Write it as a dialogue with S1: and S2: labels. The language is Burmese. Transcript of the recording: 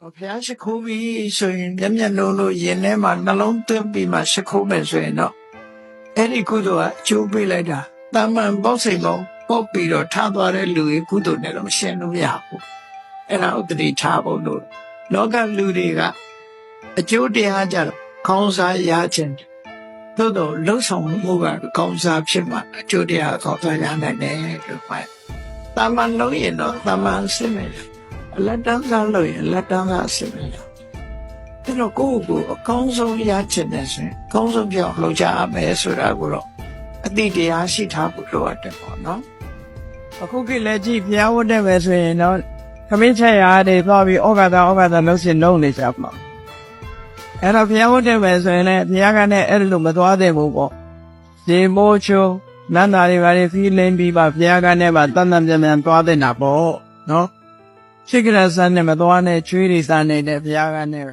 S1: ဘုရားရှိခိုးပြီးဆိုရင်မျက်မျက်လုံးလို့ရင်ထဲမှာနှလုံးသွင်းပြီးမှရှိခိုးမယ်ဆိုရင်တော့အဲ့ဒီကုသိုလ်ကအကျိုးပေးလိုက်တာတာမန်ပေါ့စိတ်လုံးပုတ်ပြီးတော့ထားသွားတဲ့လူရဲ့ကုသိုလ်နဲ့တော့ရှင်းလို့မရဘူးအဲ့ဒါဥတ္တိထားဖို့လို့လောကလူတွေကအကျိုးတရားကြတော့ကောင်းစားရခြင်းသို့တော့လှုပ်ဆောင်မှုကကောင်းစားဖြစ်မှအကျိုးတရားကောင်းစားရနိုင်တယ်လို့ပြောတာမန်လုံးရင်တော့တာမန်အစစ်မယ် အလက်တန်းစားလို့ရင်အလက်တန်းစားအစစ်မယ်အဲ့တော့ကိုယ့်ကိုယ်အကောင်းဆုံးရချင်တယ်ဆိုရင်အကောင်းဆုံးပြောင်းလုပ်ကြရမယ်ဆိုတာကိုတော့အတိတရားရှိထားဖို့လိုအပ်တယ်ပေါ့နော်
S2: အခုခေတ်လက်ကြည့်ဘုရားဝတ်တယ်ပဲဆိုရင်တော့ခမင်းချက်ရာတွေသွားပြီးဩဃာတဩဃာတလုံးစင်လုံးနေကြပါအဲ့တော့ဘုရားဝတ်တယ်ပဲဆိုရင်လည်းဘုရားကလည်းအဲ့လိုမသွားတဲ့ဘူးပေါ့ဒီမိုးချိုနန္တာတွေဘာတွေဖီးလင်းပြီးပါဘုရားကလည်းပါတန်တန်ပြန်ပြန်သွားတဲ့နာပေါ့နော် ရှိကရဆန်းနဲ့မသွားနဲ့ချွေးတွေစားနေတဲ့ဘုရားကလည်း